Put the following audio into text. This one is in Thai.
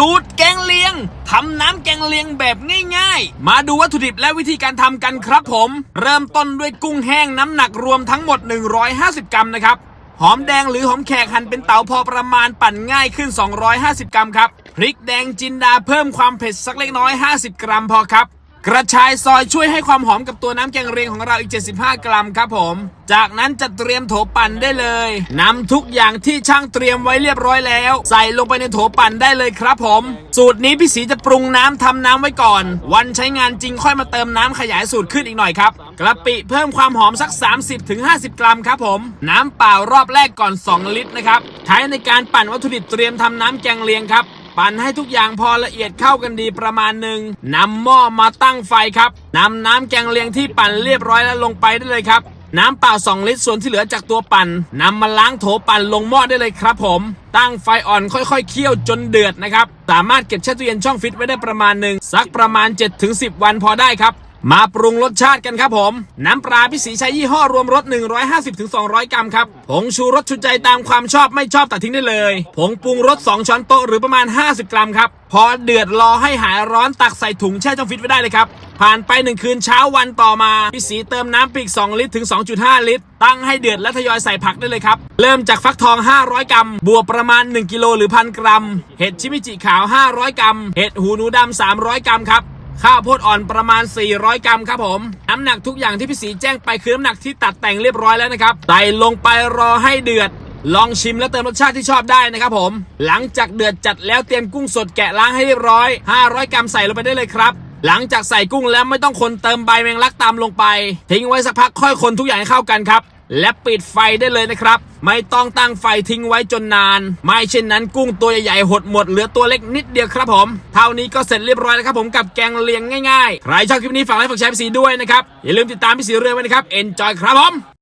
สูตรแกงเลียงทำน้ำแกงเลียงแบบง่ายๆ มาดูวัตถุดิบและวิธีการทำกันครับผม เริ่มต้นด้วยกุ้งแห้งน้ำหนักรวมทั้งหมด 150 กรัมนะครับ หอมแดงหรือหอมแขกหั่นเป็นเต๋าพอประมาณปั่นง่ายขึ้น 250 กรัมครับ พริกแดงจินดาเพิ่มความเผ็ดสักเล็กน้อย 50 กรัมพอครับ กระชายซอยช่วยให้ความหอมกับตัวน้ำแกงเรียงของเราอีก 75 กรัมครับผม จากนั้นจะเตรียมโถปั่นได้เลยนำทุกอย่างที่ช่างเตรียมไว้เรียบร้อยแล้ว ใส่ลงไปในโถปั่นได้เลยครับผม สูตรนี้พี่สีจะปรุงน้ำทำน้ำไว้ก่อน วันใช้งานจริงค่อยมาเติมน้ำขยายสูตรขึ้นอีกหน่อยครับกระปิเพิ่มความหอมสัก 30-50 กรัมครับผม น้ำเปล่ารอบแรกก่อน 2 ลิตรนะครับใช้ในการปั่นวัตถุดิบเตรียมทำน้ำแกงเลียงครับ ปั่นให้ทุกอย่างพอละเอียดเข้ากันดีประมาณหนึ่งนำหม้อมาตั้งไฟครับนำน้ำแกงเลียงที่ปั่นเรียบร้อยแล้วลงไปได้เลยครับน้ำเปล่า 2 ลิตรส่วนที่เหลือจากตัวปั่นนำมาล้างโถปั่นลงหม้อได้เลยครับผม ตั้งไฟอ่อนค่อยๆเคี่ยวจนเดือดนะครับ สามารถเก็บแช่ตู้เย็นช่องฟิตไว้ได้ประมาณหนึ่งสักประมาณ 7-10 วันพอได้ครับ มาปรุงรสชาติกันครับผม น้ำปลาพิสีใช้ยี่ห้อรวมรส 150-200 กรัมครับ ผงชูรสชูใจตามความชอบไม่ชอบตัดทิ้งได้เลย ผงปรุงรส 2 ช้อนโต๊ะหรือประมาณ 50 กรัมครับ พอเดือดรอให้หายร้อนตักใส่ถุงแช่ช่องฟิตไว้ได้เลยครับ ผ่านไป 1 คืนเช้าวันต่อมา พิสีเติมน้ำปีก 2 ลิตรถึง 2.5 ลิตร ตั้งให้เดือดและทยอยใส่ผักได้เลยครับ เริ่มจากฟักทอง 500 กรัม บวกประมาณ 1 กิโลหรือพันกรัม เห็ดชิมิจิขาว 500 กรัม เห็ดหูหนูดำ300 กรัมครับ ข้าวโพดอ่อนประมาณ 400 กรัมครับผม น้ำหนักทุกอย่างที่พี่สีแจ้งไปคือน้ำหนักที่ตัดแต่งเรียบร้อยแล้วนะครับใส่ลงไปรอให้เดือด ลองชิมและเติมรสชาติที่ชอบได้นะครับผม หลังจากเดือดจัดแล้วเตรียมกุ้งสดแกะล้างให้เรียบร้อย 500 กรัมใส่ลงไปได้เลยครับหลังจากใส่กุ้งแล้วไม่ต้องคนเติมใบแมงลักตามลงไป ทิ้งไว้สักพักค่อยคนทุกอย่างให้เข้ากันครับ และปิดไฟได้เลยนะครับ ไม่ต้องตั้งไฟทิ้งไว้จนนาน ไม่เช่นนั้นกุ้งตัวใหญ่ๆหดหมดเหลือตัวเล็กนิดเดียวครับผม เท่านี้ก็เสร็จเรียบร้อยแล้วครับผมกับแกงเลียงง่ายๆ ใครชอบคลิปนี้ฝากไลค์ฝากแชร์พี่สีด้วยนะครับ อย่าลืมติดตามพี่สีเรื่อยไว้นะครับ enjoy ครับผม